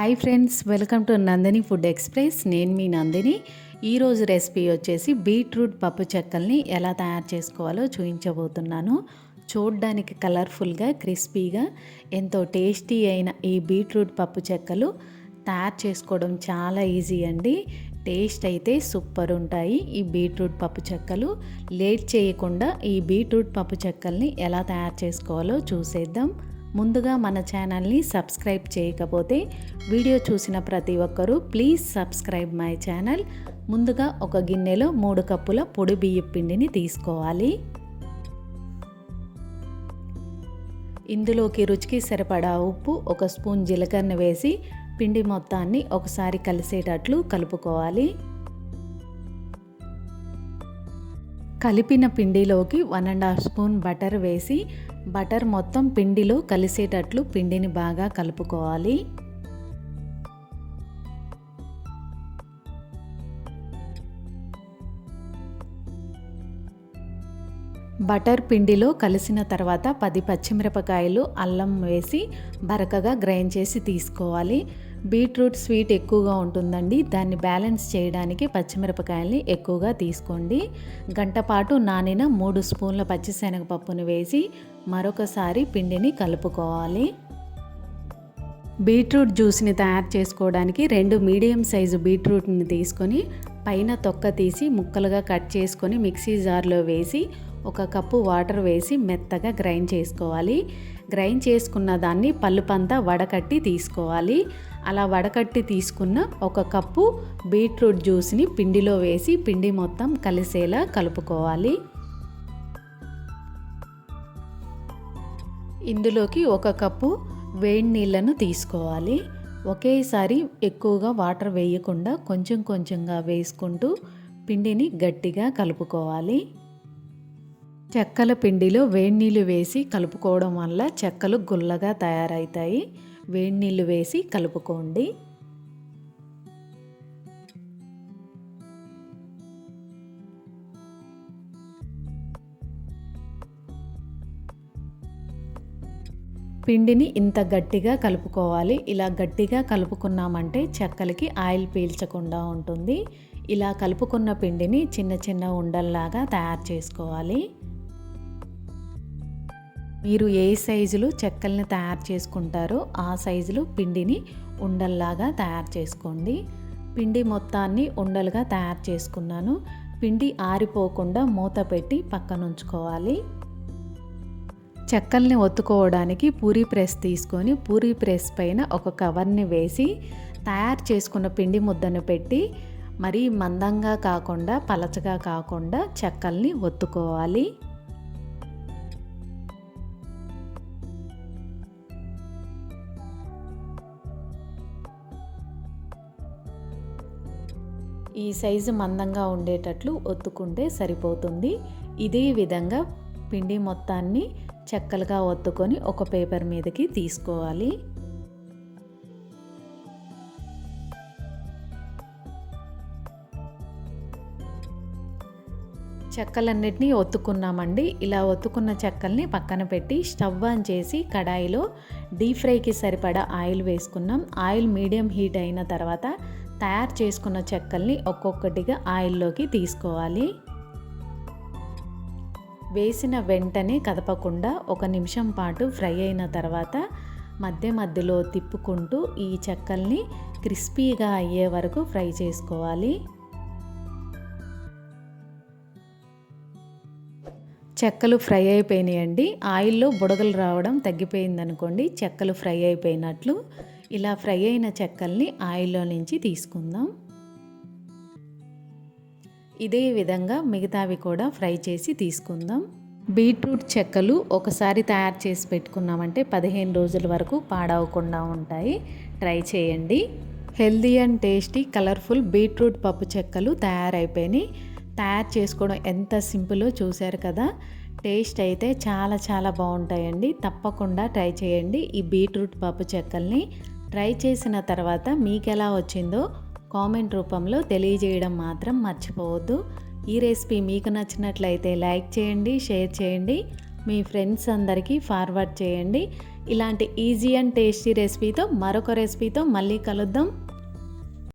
Hi friends welcome to Nandini Food Express. నేను మీ నందిని. ఈరోజు రెసిపీ వచ్చేసి బీట్రూట్ పప్పు చెక్కల్ని ఎలా తయారు చేసుకోవాలో చూపించబోతున్నాను. చూడ్డానికి కలర్ఫుల్గా క్రిస్పీగా ఎంతో టేస్టీ అయిన ఈ బీట్రూట్ పప్పు చెక్కలు తయారు చేసుకోవడం చాలా ఈజీ అండి. టేస్ట్ అయితే సూపర్ ఉంటాయి ఈ బీట్రూట్ పప్పు చెక్కలు. లేట్ చేయకుండా ఈ బీట్రూట్ పప్పు చెక్కల్ని ఎలా తయారు చేసుకోవాలో చూసేద్దాం. ముందుగా మన ఛానల్ని సబ్స్క్రైబ్ చేయకపోతే వీడియో చూసిన ప్రతి ఒక్కరూ ప్లీజ్ సబ్స్క్రైబ్ మై ఛానల్. ముందుగా ఒక గిన్నెలో మూడు కప్పుల పొడి బియ్యం పిండిని తీసుకోవాలి. ఇందులోకి రుచికి సరిపడా ఉప్పు ఒక స్పూన్ జీలకర్ర వేసి పిండి మొత్తాన్ని ఒకసారి కలిసేటట్లు కలుపుకోవాలి. కలిపిన పిండిలోకి one and half spoon butter వేసి బటర్ మొత్తం పిండిలో కలిసేటట్లు పిండిని బాగా కలుపుకోవాలి. బటర్ పిండిలో కలిసిన తర్వాత పది పచ్చిమిరపకాయలు అల్లం వేసి బరకగా గ్రైండ్ చేసి తీసుకోవాలి. బీట్రూట్ స్వీట్ ఎక్కువగా ఉంటుందండి. దాన్ని బ్యాలెన్స్ చేయడానికి పచ్చిమిరపకాయల్ని ఎక్కువగా తీసుకోండి. గంట పాటు నానిన మూడు స్పూన్ల పచ్చిశనగపప్పును వేసి మరొకసారి పిండిని కలుపుకోవాలి. బీట్రూట్ జ్యూస్ని తయారు చేసుకోవడానికి రెండు మీడియం సైజు బీట్రూట్ని తీసుకొని పైన తొక్క తీసి ముక్కలుగా కట్ చేసుకొని మిక్సీ జార్లో వేసి ఒక కప్పు వాటర్ వేసి మెత్తగా గ్రైండ్ చేసుకోవాలి. గ్రైండ్ చేసుకున్న దాన్ని పల్లుపంతా వడకట్టి తీసుకోవాలి. అలా వడకట్టి తీసుకున్న ఒక కప్పు బీట్రూట్ జ్యూస్ని పిండిలో వేసి పిండి మొత్తం కలిసేలా కలుపుకోవాలి. ఇందులోకి ఒక కప్పు వేడి నీళ్ళను తీసుకోవాలి. ఒకేసారి ఎక్కువగా వాటర్ వేయకుండా కొంచెం కొంచెంగా వేసుకుంటూ పిండిని గట్టిగా కలుపుకోవాలి. చెక్కల పిండిలో వేడి నీళ్ళు వేసి కలుపుకోవడం వల్ల చెక్కలు గుల్లగా తయారవుతాయి వేడి నీళ్ళు వేసి కలుపుకోండి. పిండిని ఇంత గట్టిగా కలుపుకోవాలి. ఇలా గట్టిగా కలుపుకున్నామంటే చెక్కలకి ఆయిల్ పీల్చకుండా ఉంటుంది. ఇలా కలుపుకున్న పిండిని చిన్న చిన్న ఉండల్లాగా తయారు చేసుకోవాలి. మీరు ఏ సైజులో చెక్కల్ని తయారు చేసుకుంటారో ఆ సైజులో పిండిని ఉండల్లాగా తయారు చేసుకోండి. పిండి మొత్తాన్ని ఉండలుగా తయారు చేసుకున్నాను. పిండి ఆరిపోకుండా మూత పెట్టి పక్కన ఉంచుకోవాలి చెక్కల్ని ఒత్తుకోవడానికి పూరీ ప్రెస్ తీసుకొని పూరీ ప్రెస్ పైన ఒక కవర్ని వేసి తయారు చేసుకున్న పిండి ముద్దను పెట్టి మరీ మందంగా కాకుండా పలచగా కాకుండా చెక్కల్ని ఒత్తుకోవాలి. ఈ సైజు మందంగా ఉండేటట్లు ఒత్తుకుంటే సరిపోతుంది. ఇదే విధంగా పిండి మొత్తాన్ని చెక్కలుగా ఒత్తుకొని ఒక పేపర్ మీదకి తీసుకోవాలి. చెక్కలన్నిటినీ ఒత్తుకున్నామండి. ఇలా ఒత్తుకున్న చెక్కల్ని పక్కన పెట్టి స్టవ్ ఆన్ చేసి కడాయిలో డీప్ ఫ్రైకి సరిపడా ఆయిల్ వేసుకున్నాం. ఆయిల్ మీడియం హీట్ అయిన తర్వాత తయారు చేసుకున్న చెక్కల్ని ఒక్కొక్కటిగా ఆయిల్లోకి తీసుకోవాలి. వేసిన వెంటనే కదపకుండా ఒక నిమిషం పాటు ఫ్రై అయిన తర్వాత మధ్య మధ్యలో తిప్పుకుంటూ ఈ చెక్కల్ని క్రిస్పీగా అయ్యే వరకు ఫ్రై చేసుకోవాలి. చెక్కలు ఫ్రై అయిపోయినాయండి. ఆయిల్లో బుడగలు రావడం తగ్గిపోయిందనుకోండి చెక్కలు ఫ్రై అయిపోయినట్లు ఇలా ఫ్రై అయిన చెక్కల్ని ఆయిల్లో నుంచి తీసుకుందాం. ఇదే విధంగా మిగతావి కూడా ఫ్రై చేసి తీసుకుందాం. బీట్రూట్ చెక్కలు ఒకసారి తయారు చేసి పెట్టుకున్నామంటే పదిహేను రోజుల వరకు పాడవకుండా ఉంటాయి. ట్రై చేయండి. Healthy and tasty colourful beetroot పప్పు చెక్కలు తయారైపోయినాయి. తయారు చేసుకోవడం ఎంత సింపులో చూశారు కదా? టేస్ట్ అయితే చాలా చాలా బాగుంటాయండి. తప్పకుండా ట్రై చేయండి ఈ బీట్రూట్ పప్పు చెక్కల్ని. ట్రై చేసిన తర్వాత మీకు ఎలా వచ్చిందో కామెంట్ రూపంలో తెలియజేయడం మాత్రం మర్చిపోవద్దు. ఈ రెసిపీ మీకు నచ్చినట్లయితే లైక్ చేయండి షేర్ చేయండి మీ ఫ్రెండ్స్ అందరికీ ఫార్వర్డ్ చేయండి. ఇలాంటి ఈజీ అండ్ టేస్టీ రెసిపీతో మరొక రెసిపీతో మళ్ళీ కలుద్దాం.